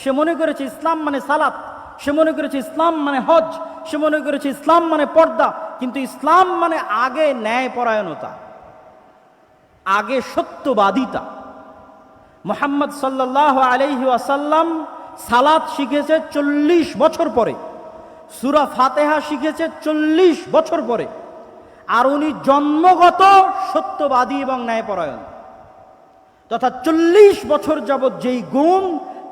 সে মনে করেছে ইসলাম মানে সালাত, সে মনে করেছে ইসলাম মানে হজ, সে মনে করেছে ইসলাম মানে পর্দা, কিন্তু ইসলাম মানে আগে ন্যায় পরায়ণতা আগে সত্যবাদিতা। মোহাম্মদ সাল্লাহ আলাইহি আসাল্লাম সালাত শিখেছে চল্লিশ বছর পরে, সুরা ফাতেহা শিখেছে চল্লিশ বছর পরে, আর উনি জন্মগত সত্যবাদী এবং ন্যায়পরায়ণ। তথা চল্লিশ বছর যাবৎ যেই গুণ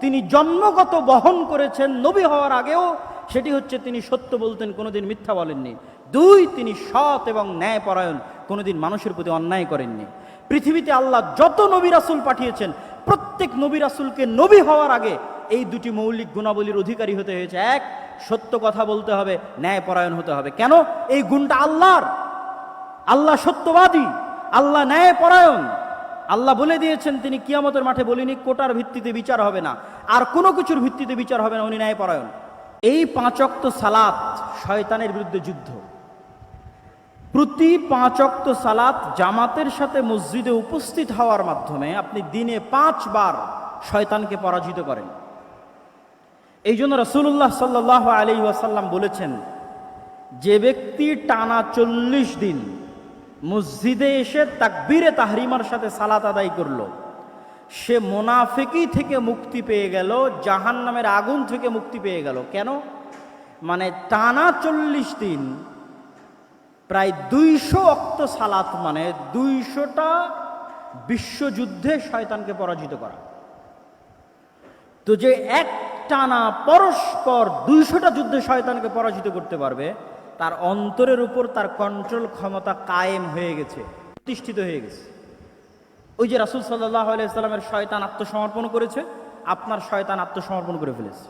তিনি জন্মগত বহন করেছেন নবী হওয়ার আগেও, সেটি হচ্ছে তিনি সত্য বলতেন, কোনোদিন মিথ্যা বলেননি। দুই, তিনি সৎ এবং ন্যায়পরায়ণ, কোনোদিন মানুষের প্রতি অন্যায় করেননি। পৃথিবীতে আল্লাহ যত নবী রাসুল পাঠিয়েছেন, প্রত্যেক নবী রাসুলকে নবী হওয়ার আগে এই দুটি মৌলিক গুণাবলীর অধিকারী হতে হয়েছে। এক, সত্য কথা বলতে হবে, ন্যায়পরায়ণ হতে হবে। কেন? এই গুণটা আল্লাহর। আল্লাহ সত্যবাদী, আল্লাহ ন্যায়পরায়ণ। আল্লাহ বলে দিয়েছেন, তিনি কিয়ামতের মাঠে বলিনি, কোটার ভিত্তিতে বিচার হবে না। আর কোনো কিছুর ভিত্তিতে বিচার হবে না, উনি ন্যায়পরায়ণ। এই পাঁচক্ত সালাত শয়তানের বিরুদ্ধে যুদ্ধ। প্রতি পাঁচক্ত সালাত জামাতের সাথে মসজিদে উপস্থিত হওয়ার মাধ্যমে আপনি দিনে পাঁচবার শয়তানকে পরাজিত করেন। এই জন্য রসুল্লাহ সাল্লাহ আলি ওয়াসাল্লাম বলেছেন, যে ব্যক্তি টানা চল্লিশ দিন মসজিদে এসে তাকবীরে তাহরিমার সাথে সালাত আদায় করল। সে মোনাফিকি থেকে মুক্তি পেয়ে গেল জাহান নামের আগুন থেকে মুক্তি পেয়ে গেল। কেন? মানে টানা চল্লিশ দিন প্রায় দুইশো অক্ত সালাত মানে দুইশোটা বিশ্বযুদ্ধে শয়তানকে পরাজিত করা। তো যে এক টানা পরস্পর দুইশোটা যুদ্ধে শয়তানকে পরাজিত করতে পারবে তার অন্তরের উপর তার কন্ট্রোল ক্ষমতা কায়েম হয়ে গেছে, প্রতিষ্ঠিত হয়ে গেছে। ওই যে রাসুল সাল্লাহ আলাইস্লামের শয়তান আত্মসমর্পণ করেছে, আপনার শয়তান আত্মসমর্পণ করে ফেলেছে।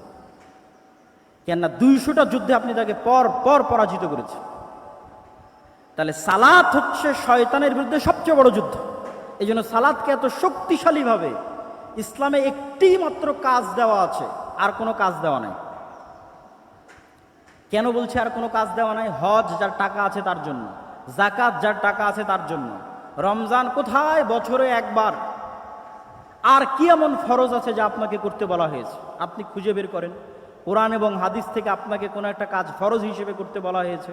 কেননা দুইশোটা যুদ্ধে আপনি তাকে পর পর পরাজিত করেছে তাহলে সালাত হচ্ছে শয়তানের বিরুদ্ধে সবচেয়ে বড় যুদ্ধ। এই জন্য সালাদকে এত শক্তিশালীভাবে ইসলামে একটি মাত্র কাজ দেওয়া আছে, আর কোনো কাজ দেওয়া নাই। কেন বলছে আর কোনো কাজ দেওয়া নাই? হজ যার টাকা আছে তার জন্য জাকাত যার টাকা আছে তার জন্য। রমজান কোথায়? বছরে একবার। আর কি এমন ফরজ আছে যা আপনাকে করতে বলা হয়েছে? আপনি খুঁজে বের করেন। কোরআন এবং হাদিস থেকে আপনাকে কোনো একটা কাজ ফরজ হিসেবে করতে বলা হয়েছে।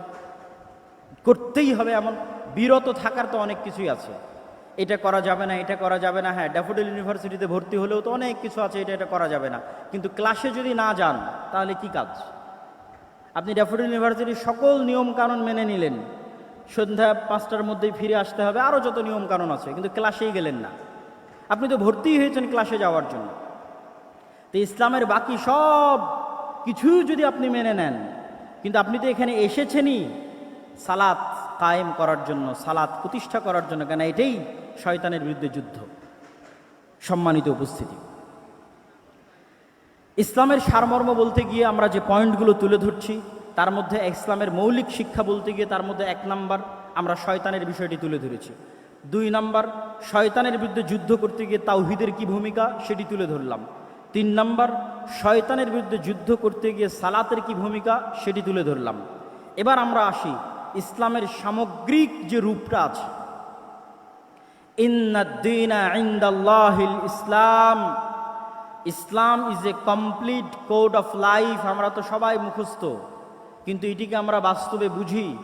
করতেই হবে এমন। বিরত থাকার তো অনেক কিছুই আছে। এটা করা যাবে না, এটা করা যাবে না। হ্যাঁ ড্যাফোডিল ইউনিভার্সিটিতে ভর্তি হলেও তো অনেক কিছু আছে, এটা এটা করা যাবে না। কিন্তু ক্লাসে যদি না যান, তাহলে কি কাজ? আপনি ড্যাফোডিল ইউনিভার্সিটির সকল নিয়ম কানুন মেনে নিলেন। সন্ধ্যা পাঁচটার মধ্যেই ফিরে আসতে হবে। আরও যত নিয়ম কানুন আছে, কিন্তু ক্লাসেই গেলেন না। আপনি তো ভর্তি হয়েছেন ক্লাসে যাওয়ার জন্য। তো ইসলামের বাকি সব কিছু যদি আপনি মেনে নেন, কিন্তু আপনি তো এখানে এসেছেনই সালাত কায়েম করার জন্য, সালাত প্রতিষ্ঠা করার জন্য, কেন এটাই শয়তানের বিরুদ্ধে যুদ্ধ। সম্মানিত উপস্থিতি। ইসলামের সারমর্ম বলতে গিয়ে আমরা যে পয়েন্টগুলো তুলে ধরছি, তার মধ্যে ইসলামের মৌলিক শিক্ষা বলতে গিয়ে তার মধ্যে এক নাম্বার, আমরা শয়তানের বিষয়টি তুলে ধরেছি। দুই নাম্বার, শয়তানের বিরুদ্ধে যুদ্ধ করতে গিয়ে তাওহিদের কি ভূমিকা, সেটি তুলে ধরলাম। তিন নাম্বার, শয়তানের বিরুদ্ধে যুদ্ধ করতে গিয়ে সালাতের কি ভূমিকা, সেটি তুলে ধরলাম। এবার আমরা আসি ইসলামের সামগ্রিক যে রূপটা আছে। Islam Islam is a complete code of life আমরা তো সবাই মুখস্থ। কিন্তু এটিকে আমরা বাস্তবে বুঝি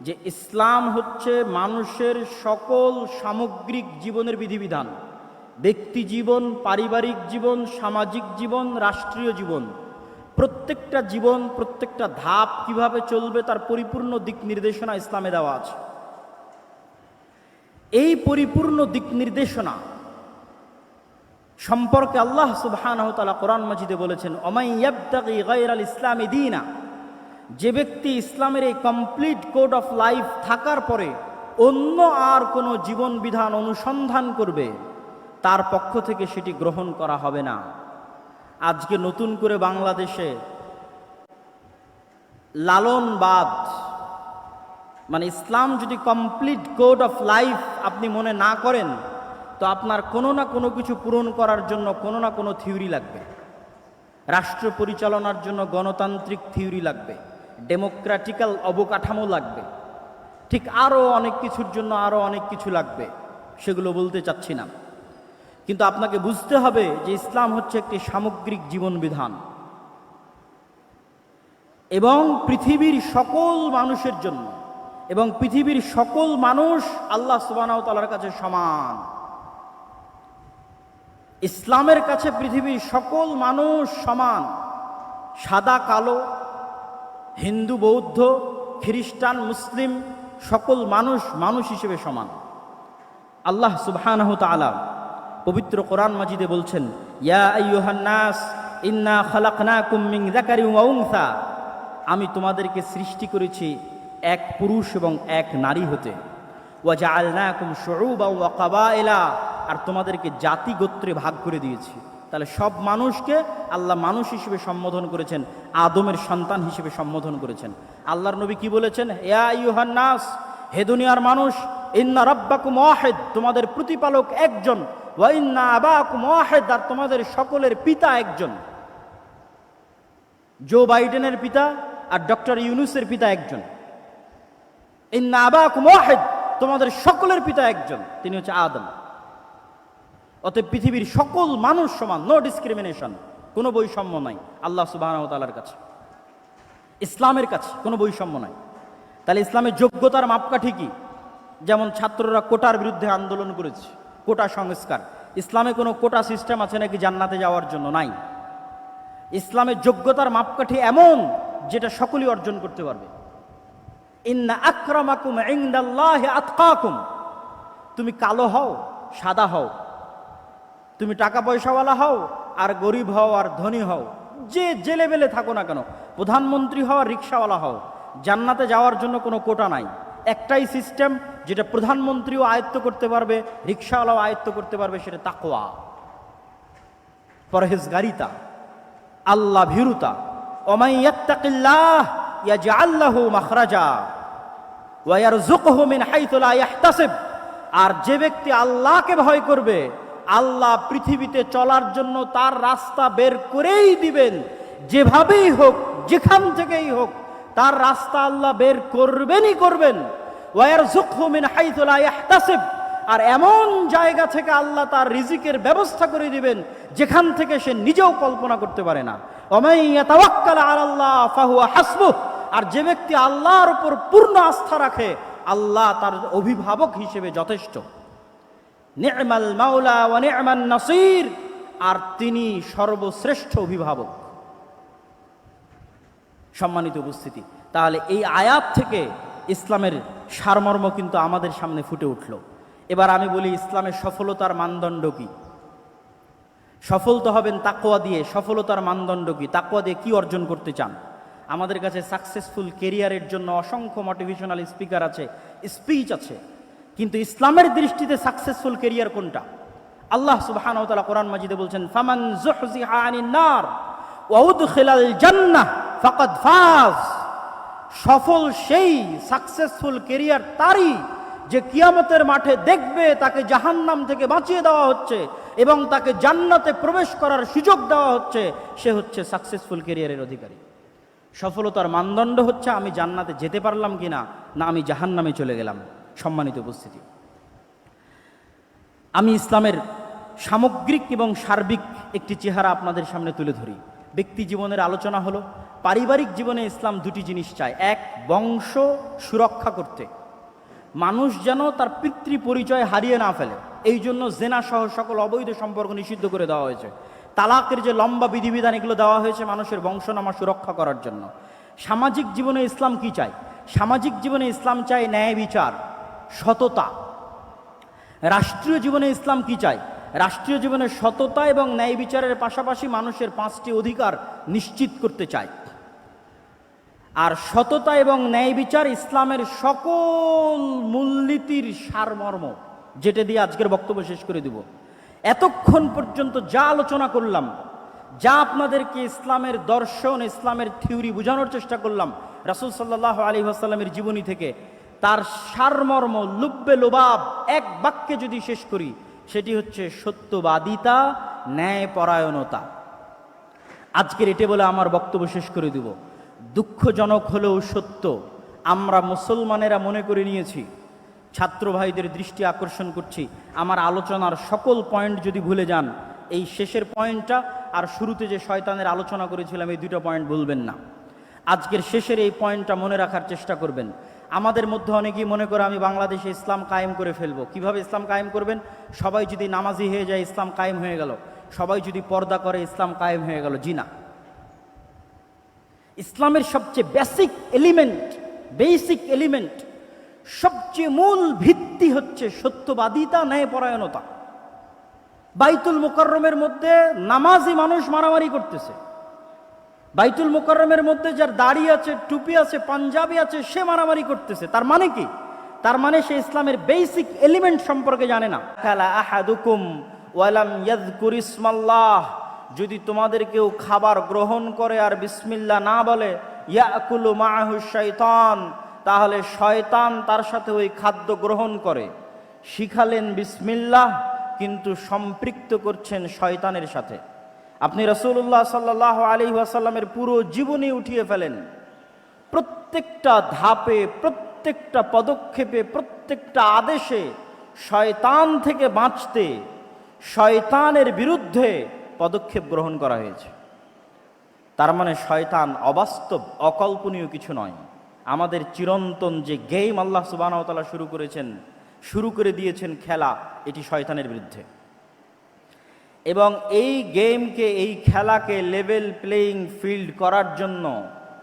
যে ইসলাম হচ্ছে মানুষের সকল সামগ্রিক জীবনের বিধিবিধান। ব্যক্তি জীবন, পারিবারিক জীবন, সামাজিক জীবন, রাষ্ট্রীয় জীবন। প্রত্যেকটা জীবন, প্রত্যেকটা ধাপ কীভাবে চলবে তার পরিপূর্ণ দিক নির্দেশনা ইসলামে দেওয়া আছে। এই পরিপূর্ণ দিক নির্দেশনা সম্পর্কে আল্লাহ সুবহান কোরআন মাজিদে বলেছেন ওমাইয়াবতাকি গায়রাল ইসলামী দিনা যে ব্যক্তি ইসলামের এই কমপ্লিট কোড অফ লাইফ থাকার পরে অন্য আর কোনো জীবন বিধান অনুসন্ধান করবে, তার পক্ষ থেকে সেটি গ্রহণ করা হবে না। আজকে নতুন করে বাংলাদেশে লালনবাদ মানে ইসলাম যদি কমপ্লিট কোড অফ লাইফ আপনি মনে না করেন তো আপনার কোনো না কোনো কিছু পূরণ করার জন্য কোনো না কোনো থিওরি লাগবে। রাষ্ট্র পরিচালনার জন্য গণতান্ত্রিক থিওরি লাগবে। ডেমোক্রেটিক্যাল অবকাঠামো লাগবে। ঠিক আরও অনেক কিছুর জন্য আরও অনেক কিছু লাগবে, সেগুলো বলতে চাচ্ছি না। কিন্তু আপনাকে বুঝতে হবে যে ইসলাম হচ্ছে একটি সামগ্রিক জীবন বিধান এবং পৃথিবীর সকল মানুষের জন্য এবং পৃথিবীর সকল মানুষ আল্লাহ সুবাহ তালার কাছে সমান। ইসলামের কাছে পৃথিবীর সকল মানুষ সমান। সাদা, কালো, হিন্দু, বৌদ্ধ, খ্রিস্টান, মুসলিম, সকল মানুষ মানুষ হিসেবে সমান। আল্লাহ সুবহানাহু পবিত্র কোরআন মাজিদে বলছেন, ইয়া আমি তোমাদেরকে সৃষ্টি করেছি এক পুরুষ এবং এক নারী হতে। ওয়া জাআলনাকুম আর তোমাদেরকে জাতি গোত্রে ভাগ করে দিয়েছি। তাহলে সব মানুষকে আল্লাহ মানুষ হিসেবে সম্বোধন করেছেন, আদমের সন্তান হিসেবে সম্বোধন করেছেন। আল্লাহর নবী কি বলেছেন? ইয়া আইয়ুহান নাস, হে দুনিয়ার মানুষ, ইন্না রব্বাকুম ওয়াহিদ, তোমাদের প্রতিপালক একজন। ওয়া ইন্না আবাকুম ওয়াহিদ, আর তোমাদের সকলের পিতা একজন। জো বাইডেনের পিতা আর ডক্টর ইউনুসের পিতা একজন। ইন্না আবাকুম ওয়াহিদ, তোমাদের সকলের পিতা একজন। তিনি হচ্ছে আদম। অতএব পৃথিবীর সকল মানুষ সমান নো ডিসক্রিমিনেশন কোনো বৈষম্য নাই, আল্লাহ সুবাহ তালার কাছে। ইসলামের কাছে কোনো বৈষম্য নাই। তাহলে ইসলামের যোগ্যতার মাপকাঠি কি? যেমন ছাত্ররা কোটার বিরুদ্ধে আন্দোলন করেছে, কোটা সংস্কার। ইসলামে কোনো কোটা সিস্টেম আছে নাকি জান্নাতে যাওয়ার জন্য? নাই। ইসলামের যোগ্যতার মাপকাঠি এমন যেটা সকলেই অর্জন করতে পারবে। ইন্না তুমি কালো হও, সাদা হও তুমি টাকা পয়সাওয়ালা হও আর গরিব হও আর ধনী হও। যে যে লেভেলে থাকো না কেন, প্রধানমন্ত্রী হও আর রিক্সাওয়ালা হও। জান্নাতে যাওয়ার জন্য কোনো কোটা নাই। একটাই সিস্টেম, যেটা প্রধানমন্ত্রীও আয়ত্ত করতে পারবে, রিক্সাওয়ালাও আয়ত্ত করতে পারবে, সেটা তাকোয়া পরহেজগারিতা আল্লাহ ভীরুতা ওমাইয়াত্তাকিল্লাহ ইয়াজআল্লাহু মাখরাজা আর যে ব্যক্তি আল্লাহকে ভয় করবে আল্লাহ পৃথিবীতে চলার জন্য তার রাস্তা বের করেই দিবেন। যেভাবেই হোক, যেখান থেকেই হোক, তার রাস্তা আল্লাহ বের করবেনই করবেন। ওয়ার আর এমন জায়গা থেকে আল্লাহ তার রিজিকের ব্যবস্থা করে দিবেন, যেখান থেকে সে নিজেও কল্পনা করতে পারে না। হাসবুহ। আর যে ব্যক্তি আল্লাহর উপর পূর্ণ আস্থা রাখে, আল্লাহ তার অভিভাবক হিসেবে যথেষ্ট। নি'মাল মাওলা নি'মান নাসির। আর তিনি সর্বশ্রেষ্ঠ অভিভাবক। সম্মানিত উপস্থিতি, তাহলে এই আয়াত থেকে ইসলামের সারমর্ম কিন্তু আমাদের সামনে ফুটে উঠল। এবার আমি বলি, ইসলামের সফলতার মানদণ্ড কি? সফল তো হবেন তাকোয়া দিয়ে। সফলতার মানদণ্ড কি? তাকোয়া দিয়ে কি অর্জন করতে চান? আমাদের কাছে সাকসেসফুল কেরিয়ারের জন্য অসংখ্য মোটিভেশনাল স্পিকার আছে স্পিচ আছে। কিন্তু ইসলামের দৃষ্টিতে সাকসেসফুল কেরিয়ার কোনটা? আল্লাহ তাআলা কোরআন মাজিদে বলছেন, ফামান নার ওয়া উদখিলাল জান্নাহ ফাকাদ ফাজ। সফল সেই সাকসেসফুল কেরিয়ার তারই যে কিয়ামতের মাঠে দেখবে, তাকে জাহান্নাম থেকে বাঁচিয়ে দেওয়া হচ্ছে এবং তাকে জান্নাতে প্রবেশ করার সুযোগ দেওয়া হচ্ছে, সে হচ্ছে সাকসেসফুল কেরিয়ারের অধিকারী। সফলতার মানদণ্ড হচ্ছে, আমি জান্নাতে যেতে পারলাম কিনা না, আমি জাহান্নামে চলে গেলাম। সম্মানিত উপস্থিতি। আমি ইসলামের সামগ্রিক এবং সার্বিক একটি চেহারা আপনাদের সামনে তুলে ধরি। ব্যক্তি জীবনের আলোচনা হলো, পারিবারিক জীবনে ইসলাম দুটি জিনিস চায়। এক, বংশ সুরক্ষা করতে। মানুষ যেন তার পিতৃ পরিচয় হারিয়ে না ফেলে। এই জন্য জেনা সহ সকল অবৈধ সম্পর্ক নিষিদ্ধ করে দেওয়া হয়েছে। তালাকের যে লম্বা বিধিবিধান, এগুলো দেওয়া হয়েছে মানুষের বংশনামা সুরক্ষা করার জন্য। সামাজিক জীবনে ইসলাম কি চায়? সামাজিক জীবনে ইসলাম চায় ন্যায় বিচার। সততা। রাষ্ট্রীয় জীবনে ইসলাম কি চায়? রাষ্ট্রীয় জীবনে সততা এবং ন্যায় বিচারের পাশাপাশি মানুষের পাঁচটি অধিকার নিশ্চিত করতে চায়। আর সততা এবং ন্যায় বিচার ইসলামের সকল মূলনীতির সারমর্ম, যেটা দিয়ে আজকের বক্তব্য শেষ করে দিব। এতক্ষণ পর্যন্ত যা আলোচনা করলাম, যা আপনাদেরকে ইসলামের দর্শন, ইসলামের থিওরি বোঝানোর চেষ্টা করলাম, রাসুল সাল্লাহ আলী আসাল্লামের জীবনী থেকে তার সারমর্ম, লুব্বে লোবাব, এক বাক্যে যদি শেষ করি, সেটি হচ্ছে সত্যবাদিতা, ন্যায়পরায়ণতা। আজকের এটে বলে আমার বক্তব্য শেষ করে দিব। দুঃখজনক হলেও সত্য, আমরা মুসলমানেরা মনে করে নিয়েছি, ছাত্র ভাইদের দৃষ্টি আকর্ষণ করছি, আমার আলোচনার সকল পয়েন্ট যদি ভুলে যান, এই শেষের পয়েন্টটা আর শুরুতে যে শয়তানের আলোচনা করেছিলাম, এই দুটো পয়েন্ট ভুলবেন না। আজকের শেষের এই পয়েন্টটা মনে রাখার চেষ্টা করবেন। আমাদের মধ্যে অনেকেই মনে করে আমি বাংলাদেশে ইসলাম কায়েম করে ফেলব। কীভাবে ইসলাম কায়েম করবেন? সবাই যদি নামাজি হয়ে যায়, ইসলাম কায়েম হয়ে গেল। সবাই যদি পর্দা করে, ইসলাম কায়েম হয়ে গেল। জি না। ইসলামের সবচেয়ে বেসিক এলিমেন্ট বেসিক এলিমেন্ট সবচেয়ে মূল ভিত্তি হচ্ছে সত্যবাদিতা, ন্যায়পরায়ণতা। বাইতুল মোকাররমের মধ্যে নামাজি মানুষ মারামারি করতেছে। বাইতুল মোকাররমের মধ্যে যার দাড়ি আছে, টুপি আছে, পাঞ্জাবি আছে, সে মারামারি করতেছে। তার মানে কি? তার মানে সে ইসলামের বেসিক এলিমেন্ট সম্পর্কে জানে না। আহাদুকুম ওয়ালাম যদি তোমাদের কেউ খাবার গ্রহণ করে আর বিসমিল্লাহ না বলে, ইয়াকুলু মাহু তাহলে শয়তান তার সাথে ওই খাদ্য গ্রহণ করে। শিখালেন বিসমিল্লাহ, কিন্তু সম্পৃক্ত করছেন শয়তানের সাথে। আপনি রসুল্লাহ সাল্লাহ আলী ওয়াসাল্লামের পুরো জীবনী উঠিয়ে ফেলেন। প্রত্যেকটা ধাপে, প্রত্যেকটা পদক্ষেপে, প্রত্যেকটা আদেশে শয়তান থেকে বাঁচতে, শয়তানের বিরুদ্ধে পদক্ষেপ গ্রহণ করা হয়েছে। তার মানে শয়তান অবাস্তব, অকল্পনীয় কিছু নয়। আমাদের চিরন্তন যে গেম আল্লাহ সুবাহতালা শুরু করেছেন, শুরু করে দিয়েছেন খেলা, এটি শয়তানের বিরুদ্ধে। এবং এই গেমকে, এই খেলাকে লেভেল প্লেয়িং ফিল্ড করার জন্য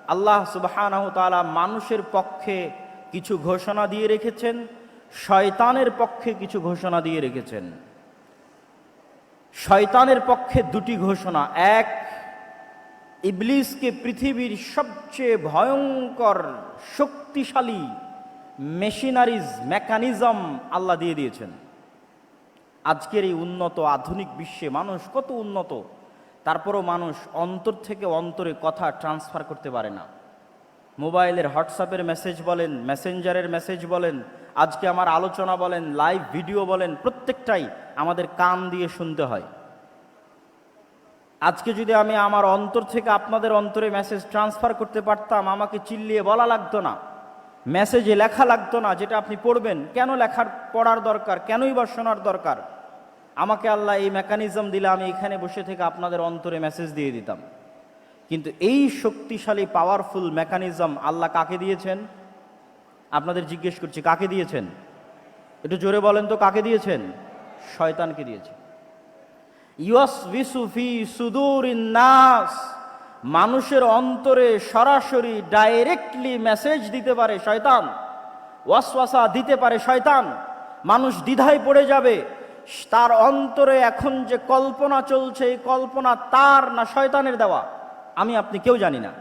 আল্লাহ সুবাহানাহ তালা মানুষের পক্ষে কিছু ঘোষণা দিয়ে রেখেছেন, শয়তানের পক্ষে কিছু ঘোষণা দিয়ে রেখেছেন। শয়তানের পক্ষে দুটি ঘোষণা। এক, ইবলিসকে পৃথিবীর সবচেয়ে ভয়ঙ্কর, শক্তিশালী মেশিনারিজ মেকানিজম আল্লাহ দিয়ে দিয়েছেন। আজকের এই উন্নত আধুনিক বিশ্বে মানুষ কত উন্নত, তারপরও মানুষ অন্তর থেকে অন্তরে কথা ট্রান্সফার করতে পারে না। মোবাইলের হোয়াটসঅ্যাপের মেসেজ বলেন মেসেঞ্জারের মেসেজ বলেন, আজকে আমার আলোচনা বলেন লাইভ ভিডিও বলেন, প্রত্যেকটাই আমাদের কান দিয়ে শুনতে হয়। আজকে যদি আমি আমার অন্তর থেকে আপনাদের অন্তরে মেসেজ ট্রান্সফার করতে পারতাম, আমাকে চিল্লিয়ে বলা লাগতো না। মেসেজে লেখা লাগতো না যেটা আপনি পড়বেন। কেন লেখার পড়ার দরকার? কেনই বা শোনার দরকার? আমাকে আল্লাহ এই মেকানিজম দিলে আমি এখানে বসে থেকে আপনাদের অন্তরে মেসেজ দিয়ে দিতাম। কিন্তু এই শক্তিশালী পাওয়ারফুল মেকানিজম আল্লাহ কাকে দিয়েছেন? আপনাদের জিজ্ঞেস করছি, কাকে দিয়েছেন? একটু জোরে বলেন তো, কাকে দিয়েছেন? শয়তানকে দিয়েছেন। ইউসবিসুফি সুদূর নাস। মানুষের অন্তরে সরাসরি ডাইরেক্টলি মেসেজ দিতে পারে শয়তান ওয়াসওয়াসা দিতে পারে শয়তান। মানুষ দ্বিধায় পড়ে যাবে, তার অন্তরে এখন যে কল্পনা চলছে, এই কল্পনা তার না শয়তানের দেওয়া, আমি আপনি কেউ জানি না।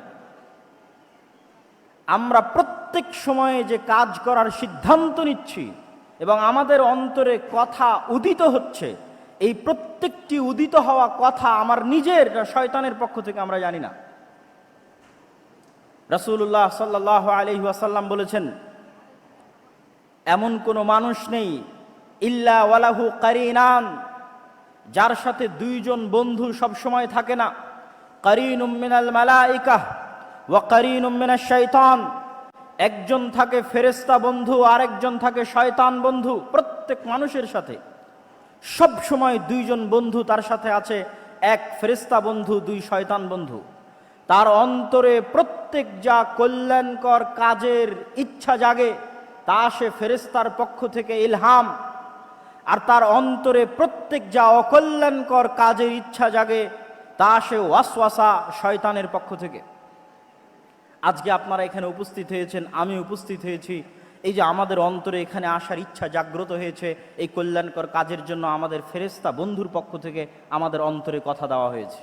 আমরা প্রত্যেক সময়ে যে কাজ করার সিদ্ধান্ত নিচ্ছি এবং আমাদের অন্তরে কথা উদিত হচ্ছে এই প্রত্যেকটি উদিত হওয়া কথা আমার নিজের, শয়তানের পক্ষ থেকে আমরা জানি না। রসুল্লাহ সাল্লাহ আলহি আসাল্লাম বলেছেন, এমন কোনো মানুষ নেই, ইল্লা ওয়ালাহু কারিনান, যার সাথে দুইজন বন্ধু সব সময় থাকে না। কারিন উম্মিনাল মালাইকাহ ওয়া কারিন উম্মিনা শৈতান একজন থাকে ফেরেস্তা বন্ধু, আরেকজন থাকে শয়তান বন্ধু, প্রত্যেক মানুষের সাথে। সব সময় দুইজন বন্ধু তার সাথে আছে, এক ফেরেস্তা বন্ধু, দুই শয়তান বন্ধু। তার অন্তরে প্রত্যেক যা কল্যাণকর কাজের ইচ্ছা জাগে, তা সে ফেরেস্তার পক্ষ থেকে ইলহাম। আর তার অন্তরে প্রত্যেক যা অকল্যাণকর কাজের ইচ্ছা জাগে, তা সে ওয়াসওয়াসা শয়তানের পক্ষ থেকে। আজকে আপনারা এখানে উপস্থিত হয়েছেন, আমি উপস্থিত হয়েছি এই যে আমাদের অন্তরে এখানে আসার ইচ্ছা জাগ্রত হয়েছে, এই কল্যাণকর কাজের জন্য আমাদের ফেরেস্তা বন্ধুর পক্ষ থেকে আমাদের অন্তরে কথা দেওয়া হয়েছে।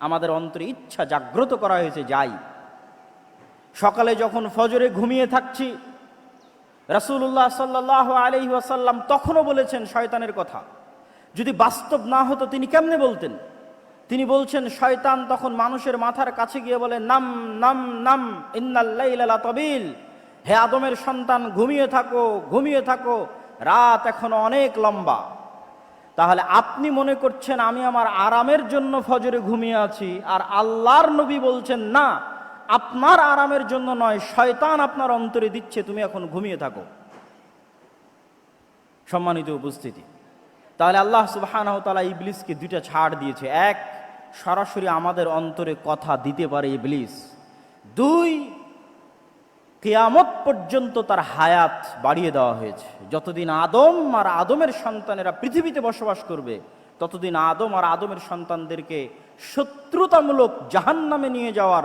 আমাদের অন্তরে ইচ্ছা জাগ্রত করা হয়েছে, যাই। সকালে যখন ফজরে ঘুমিয়ে থাকছি রাসুল্লাহ সাল্লাহ আলহি ওয়াসাল্লাম তখনও বলেছেন শয়তানের কথা। যদি বাস্তব না হতো, তিনি কেমনে বলতেন? তিনি বলছেন, শয়তান তখন মানুষের মাথার কাছে গিয়ে বলে, নাম নাম নাম ইন্নাল্লাইলা তবিল হে আদমের সন্তান, ঘুমিয়ে থাকো ঘুমিয়ে থাকো। রাত এখনও অনেক লম্বা। তাহলে আপনি মনে করছেন আমি আমার আরামের জন্য ফজরে ঘুমিয়ে আছি, আর আল্লাহর নবী বলছেন, না, আপনার আরামের জন্য নয়, শয়তান আপনার অন্তরে দিচ্ছে, তুমি এখন ঘুমিয়ে থাকো। সম্মানিত উপস্থিতি। তাহলে আল্লাহ সুবাহানাহ তালা ইবলিসকে দুইটা ছাড় দিয়েছে। এক, সরাসরি আমাদের অন্তরে কথা দিতে পারে ইবলিস। দুই কেয়ামত পর্যন্ত তার হায়াত বাড়িয়ে দেওয়া হয়েছে। যতদিন আদম আর আদমের সন্তানেরা পৃথিবীতে বসবাস করবে, ততদিন আদম আর আদমের সন্তানদেরকে শত্রুতামূলক জাহান্নামে নিয়ে যাওয়ার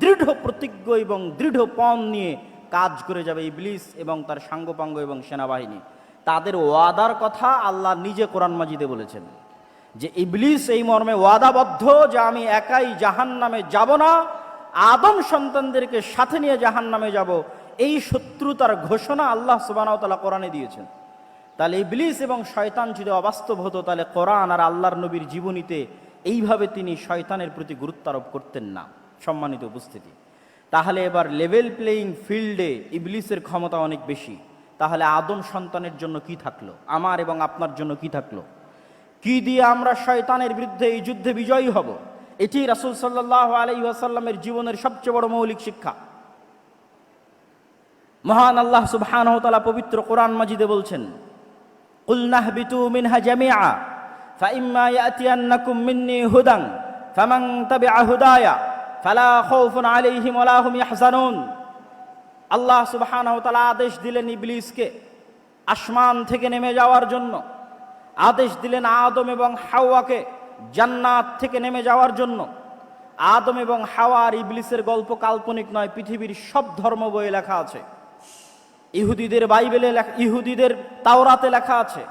দৃঢ় প্রতিজ্ঞ এবং দৃঢ় পণ নিয়ে কাজ করে যাবে ইবলিস এবং তার সাঙ্গপাঙ্গ এবং সেনাবাহিনী। তাদের ওয়াদার কথা আল্লাহ নিজে কোরআন মাজিদে বলেছেন যে, ইবলিস এই মর্মে ওয়াদাবদ্ধ যে, আমি একাই জাহান নামে যাব না আদম সন্তানদেরকে সাথে নিয়ে জাহান নামে যাব, এই শত্রুতার ঘোষণা আল্লাহ সুবানাওতালা কোরআনে দিয়েছেন। তাহলে ইবলিস এবং শয়তান যদি অবাস্তব হতো, তাহলে কোরআন আর আল্লাহর নবীর জীবনীতে এইভাবে তিনি শয়তানের প্রতি গুরুত্ব আরোপ করতেন না। সম্মানিত উপস্থিতি। তাহলে এবার লেভেল প্লেয়িং ফিল্ডে ইবলিসের ক্ষমতা অনেক বেশি। তাহলে আদম সন্তানের জন্য কি থাকল? আমার এবং আপনার জন্য কি থাকল? কি দিয়ে আমরা শয়তানের বিরুদ্ধে এই যুদ্ধে বিজয়ী হব? এটি রাসুল সাল্লাহ আলাই ওয়াসাল্লামের জীবনের সবচেয়ে বড় মৌলিক শিক্ষা মহান আল্লাহ সুবহান তালা পবিত্র কোরআন মাজিদে বলছেন কুলনাহ বিতু মিনহা জামিআ فإما يأتينكم مني هدى فمن تبع هدايا فلا خوف عليهم ولا هم يحزنون আল্লাহ সুবহানাহু ওয়া তাআলা আদেশ দিলেন ইবলিসকে আসমান থেকে নেমে যাওয়ার জন্য আদেশ দিলেন আদম এবং হাওয়াকে জান্নাত থেকে নেমে যাওয়ার জন্য আদম এবং হাওয়ার ইবলিসের গল্প কাল্পনিক নয়, পৃথিবীর সব ধর্ম বইয়ে লেখা আছে। ইহুদিদের বাইবেলে ইহুদিদের তাওরাতে লেখা আছে,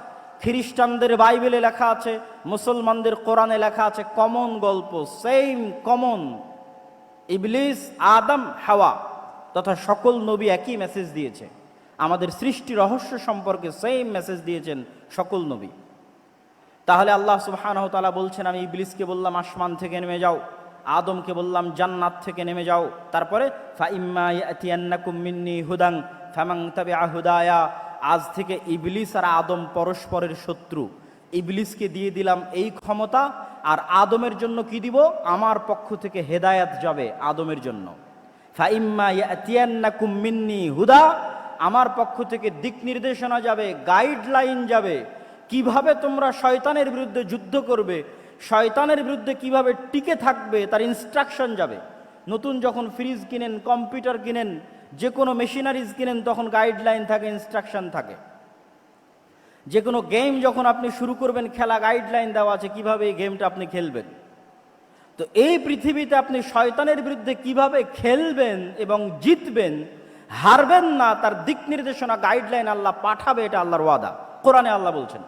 খ্রিস্টানদের বাইবেলে লেখা আছে, মুসলমানদের কোরআনে লেখা আছে, কমন গল্প সেম কমন ইবলিস, আদম, হাওয়া তথা সকল নবী একই মেসেজ দিয়েছে। আমাদের সৃষ্টি রহস্য সম্পর্কে সেম মেসেজ দিয়েছেন সকল নবী। তাহলে আল্লাহ সুবহানাহু ওয়া বলছেন, আমি ইবলিসকে বললাম, আসমান থেকে নেমে যাও। আদমকে বললাম, জান্নাত থেকে নেমে যাও। তারপরে হুদাং ফামাং তাবিআ হুদায়া। আজ থেকে ইবলিস আর আদম পরস্পরের শত্রু। ইবলিসকে দিয়ে দিলাম এই ক্ষমতা, আর আদমের জন্য কি দিব? আমার পক্ষ থেকে হেদায়াত যাবে আদমের জন্য। হুদা, আমার পক্ষ থেকে দিক নির্দেশনা যাবে, গাইডলাইন যাবে। কীভাবে তোমরা শয়তানের বিরুদ্ধে যুদ্ধ করবে, শয়তানের বিরুদ্ধে কীভাবে টিকে থাকবে, তার ইনস্ট্রাকশন যাবে। নতুন যখন ফ্রিজ কিনেন কম্পিউটার কিনেন যে কোনো মেশিনারিজ কিনেন, তখন গাইডলাইন থাকে ইনস্ট্রাকশন থাকে। যে কোনো গেম যখন আপনি শুরু করবেন, খেলা গাইডলাইন দেওয়া আছে, কীভাবে এই গেমটা আপনি খেলবেন। তো এই পৃথিবীতে আপনি শয়তানের বিরুদ্ধে কীভাবে খেলবেন এবং জিতবেন, হারবেন না, তার দিক নির্দেশনা গাইডলাইন আল্লাহ পাঠাবে, এটা আল্লাহর ওয়াদা। কোরআনে আল্লাহ বলছেন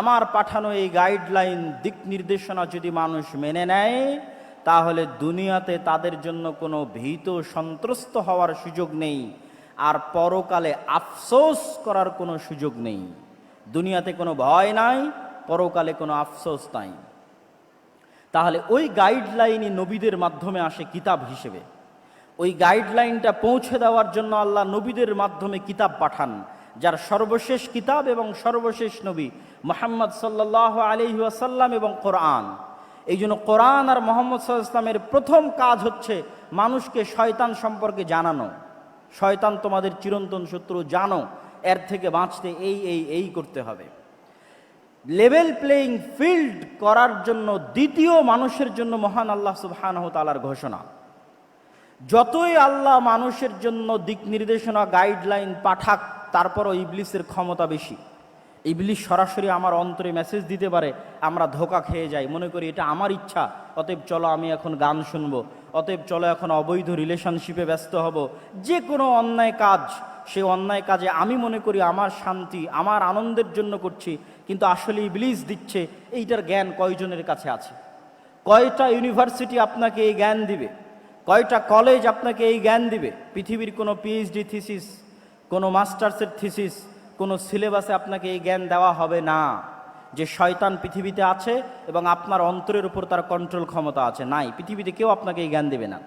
আমার পাঠানো এই গাইডলাইন, দিক নির্দেশনা যদি মানুষ মেনে নেয়, তাহলে দুনিয়াতে তাদের জন্য কোনো ভীত সন্ত্রস্ত হওয়ার সুযোগ নেই, আর পরকালে আফসোস করার কোনো সুযোগ নেই। দুনিয়াতে কোনো ভয় নাই, পরকালে কোনো আফসোস নাই। তাহলে ওই গাইডলাইনই নবীদের মাধ্যমে আসে কিতাব হিসেবে। ওই গাইডলাইনটা পৌঁছে দেওয়ার জন্য আল্লাহ নবীদের মাধ্যমে কিতাব পাঠান, যার সর্বশেষ কিতাব এবং সর্বশেষ নবী মোহাম্মদ সাল্লাহ আলি ওয়াসাল্লাম এবং কোরআন। এই জন্য কোরআন আর মোহাম্মদ সাল্লামের প্রথম কাজ হচ্ছে মানুষকে শয়তান সম্পর্কে জানানো। শয়তান তোমাদের চিরন্তন শত্রু, জানো, এর থেকে বাঁচতে এই এই এই করতে হবে। লেভেল প্লেয়িং ফিল্ড করার জন্য দ্বিতীয় মানুষের জন্য মহান আল্লাহ সুবহানাহু ঘোষণা। যতই আল্লাহ মানুষের জন্য দিক নির্দেশনা গাইডলাইন পাঠাক তারপরও ইবলিসের ক্ষমতা বেশি। ইবলিস সরাসরি আমার অন্তরে মেসেজ দিতে পারে, আমরা ধোকা খেয়ে যাই। মনে করি এটা আমার ইচ্ছা, অতএব চলো আমি এখন গান শুনব, অতএব চলো এখন অবৈধ রিলেশনশিপে ব্যস্ত হব। যে কোনো অন্যায় কাজ, সেই অন্যায় কাজে আমি মনে করি আমার শান্তি, আমার আনন্দের জন্য করছি, কিন্তু আসলে ইবলিস দিচ্ছে, এইটার জ্ঞান কয়জনের কাছে আছে? কয়টা ইউনিভার্সিটি আপনাকে এই জ্ঞান দিবে? কয়টা কলেজ আপনাকে এই জ্ঞান দিবে? পৃথিবীর কোনো পিএইচডি থিসিস কোনো মাস্টার্সের থিসিস কোনো সিলেবাসে আপনাকে এই জ্ঞান দেওয়া হবে না। যে শয়তান পৃথিবীতে আছে এবং আপনার অন্তরের উপর তার কন্ট্রোল ক্ষমতা আছে, নাই। পৃথিবীতে কেউ আপনাকে এই জ্ঞান দেবে না।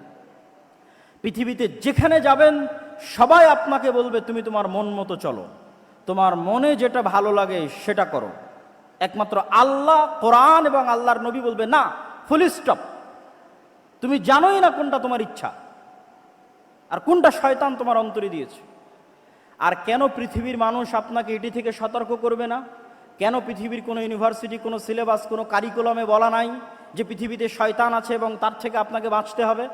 পৃথিবীতে যেখানে যাবেন, সবাই আপনাকে বলবে, তুমি তোমার মন মতো চলো। তোমার মনে যেটা ভালো লাগে, সেটা করো। একমাত্র আল্লাহ, কোরআন এবং আল্লাহর নবী বলবে, না ফুল স্টপ তুমি জানোই না কোনটা তোমার ইচ্ছা আর কোনটা শয়তান তোমার অন্তরে দিয়েছে। আর কেন পৃথিবীর মানুষ আপনাকে এটি থেকে সতর্ক করবে না? কেন পৃথিবীর কোনো ইউনিভার্সিটি, কোনো সিলেবাস, কোনো কারিকুলামে বলা নাই যে পৃথিবীতে শয়তান আছে এবং তার থেকে আপনাকে বাঁচতে হবে?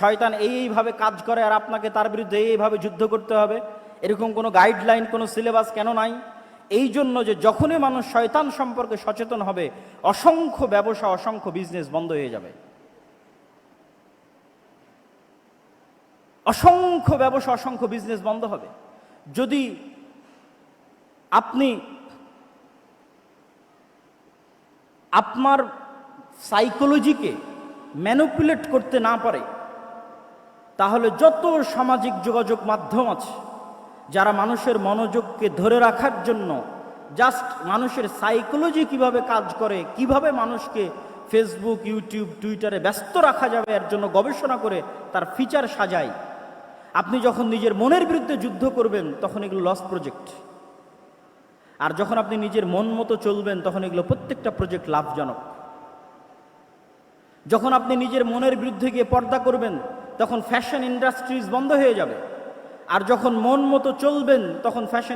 শয়তান এই এইভাবে কাজ করে আর আপনাকে তার বিরুদ্ধে এইভাবে যুদ্ধ করতে হবে? এরকম কোনো গাইডলাইন, কোনো সিলেবাস কেন নাই? এই জন্য যে যখনই মানুষ শয়তান সম্পর্কে সচেতন হবে, অসংখ্য ব্যবসা, অসংখ্য বিজনেস বন্ধ হয়ে যাবে। অসংখ্য ব্যবসা, অসংখ্য বিজনেস বন্ধ হবে। যদি আপনি আপনার সাইকোলজিকে ম্যানুপুলেট করতে না পারে, তাহলে যত সামাজিক যোগাযোগ মাধ্যম আছে, যারা মানুষের মনোযোগকে ধরে রাখার জন্য জাস্ট মানুষের সাইকোলজি কীভাবে কাজ করে, কীভাবে মানুষকে ফেসবুক ইউটিউব টুইটারে ব্যস্ত রাখা যাবে, এর জন্য গবেষণা করে তার ফিচার সাজায় আপনি যখন নিজের মনের বিরুদ্ধে যুদ্ধ করবেন, তখন এগুলো লস প্রজেক্ট আর যখন আপনি নিজের মন মতো চলবেন, তখন এগুলো প্রত্যেকটা প্রজেক্ট লাভজনক. যখন আপনি নিজের মনের বিরুদ্ধে গিয়ে পর্দা করবেন, তখন ফ্যাশন ইন্ডাস্ট্রিজ বন্ধ হয়ে যাবে। আর যখন মন মতো চলবেন, তখন ফ্যাশন